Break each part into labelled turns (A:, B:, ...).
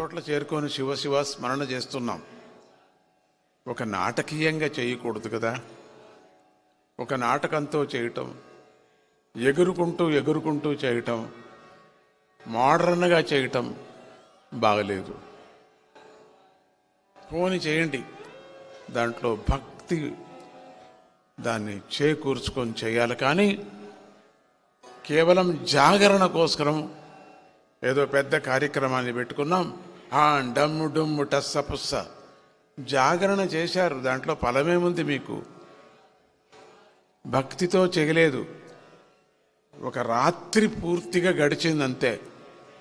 A: చోట్ల చేరుకొని శివశివ స్మరణ చేస్తున్నాం. ఒక నాటకీయంగా చేయకూడదు కదా? ఒక నాటకంతో చేయటం ఎగురుకుంటూ ఎగురుకుంటూ చేయటం మోడర్న్గా చేయటం బాగలేదు. పోని చేయండి. దాంట్లో భక్తి దాన్ని చేకూర్చుకొని చేయాలి. కానీ కేవలం జాగరణ కోసరం ఏదో పెద్ద కార్యక్రమాన్ని పెట్టుకున్నాం. ఆ డమ్ము డుమ్ము టస్స పుస్స. జాగరణ చేశారు. దాంట్లో ఫలమేముంది మీకు? భక్తితో చెగలేదు ఒక రాత్రి పూర్తిగా గడిచింది అంతే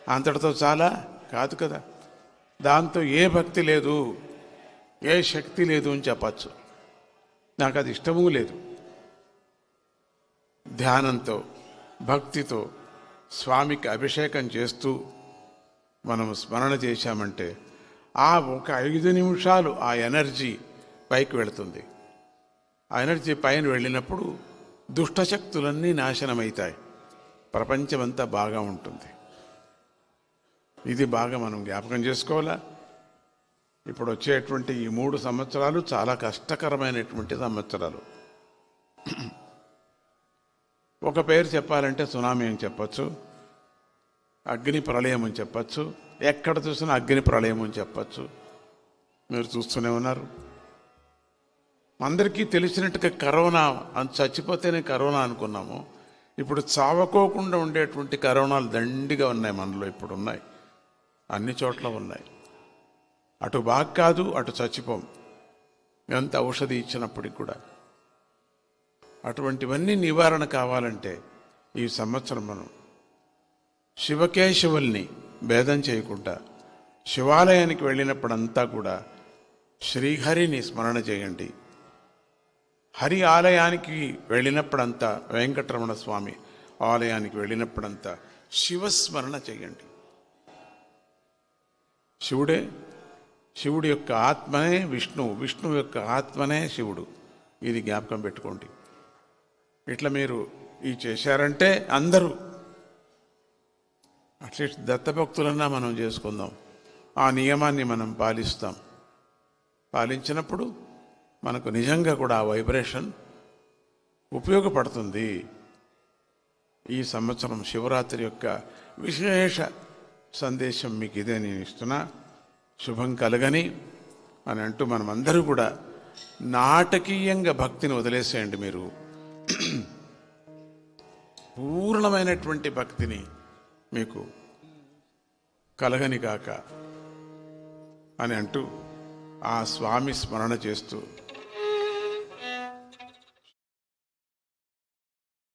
A: అంతటితో చాలా? కాదు కదా. దాంతో ఏ భక్తి లేదు. ఏ శక్తి లేదు అని చెప్పచ్చు. నాకు అది ఇష్టము లేదు. ధ్యానంతో భక్తితో స్వామికి అభిషేకం చేస్తూ మనం స్మరణ చేశామంటే ఆ ఒక ఐదు నిమిషాలు ఆ ఎనర్జీ పైకి వెళుతుంది. ఆ ఎనర్జీ పైన వెళ్ళినప్పుడు దుష్టశక్తులన్నీ నాశనమవుతాయి ప్రపంచమంతా బాగా ఉంటుంది. ఇది బాగా మనం జ్ఞాపకం చేసుకోవాలా? ఇప్పుడు వచ్చేటువంటి ఈ మూడు సంవత్సరాలు చాలా కష్టకరమైనటువంటి సంవత్సరాలు. ఒక పేరు చెప్పాలంటే సునామీ అని చెప్పచ్చు. అగ్ని ప్రళయం అని చెప్పచ్చు. ఎక్కడ చూసినా అగ్ని ప్రళయం అని చెప్పచ్చు. మీరు చూస్తూనే ఉన్నారు. అందరికీ తెలిసినట్టుగా కరోనా అని చచ్చిపోతేనే కరోనా అనుకున్నాము. ఇప్పుడు చావకోకుండా ఉండేటువంటి కరోనాలు దండిగా ఉన్నాయి మనలో ఇప్పుడు ఉన్నాయి అన్ని చోట్ల ఉన్నాయి. అటు బాగా కాదు అటు చచ్చిపోం. ఎంత ఔషధి ఇచ్చినప్పటికి కూడా. అటువంటివన్నీ నివారణ కావాలంటే ఈ సంవత్సరం మనం శివకేశవుల్ని భేదం చేయకుండా శివాలయానికి వెళ్ళినప్పుడంతా కూడా శ్రీహరిని స్మరణ చేయండి. హరి ఆలయానికి వెళ్ళినప్పుడంతా వెంకటరమణ స్వామి ఆలయానికి వెళ్ళినప్పుడంతా శివస్మరణ చేయండి. శివుడే శివుడి యొక్క ఆత్మనే విష్ణువు విష్ణువు యొక్క ఆత్మనే శివుడు. ఇది జ్ఞాపకం పెట్టుకోండి. ఇట్లా మీరు ఈ చేశారంటే అందరూ అట్లీస్ట్ దత్తభక్తులన్నా మనం చేసుకుందాం. ఆ నియమాన్ని మనం పాలిస్తాం. పాలించినప్పుడు మనకు నిజంగా కూడా ఆ వైబ్రేషన్ ఉపయోగపడుతుంది. ఈ సంవత్సరం శివరాత్రి యొక్క విశేష సందేశం మీకు ఇదే నేను ఇస్తున్నా. శుభం కలగని అని అంటూ మనమందరూ కూడా నాటకీయంగా భక్తిని వదిలేసేయండి మీరు. పూర్ణమైనటువంటి భక్తిని మీకు కలగని కాక అని అంటూ ఆ స్వామి స్మరణ చేస్తూ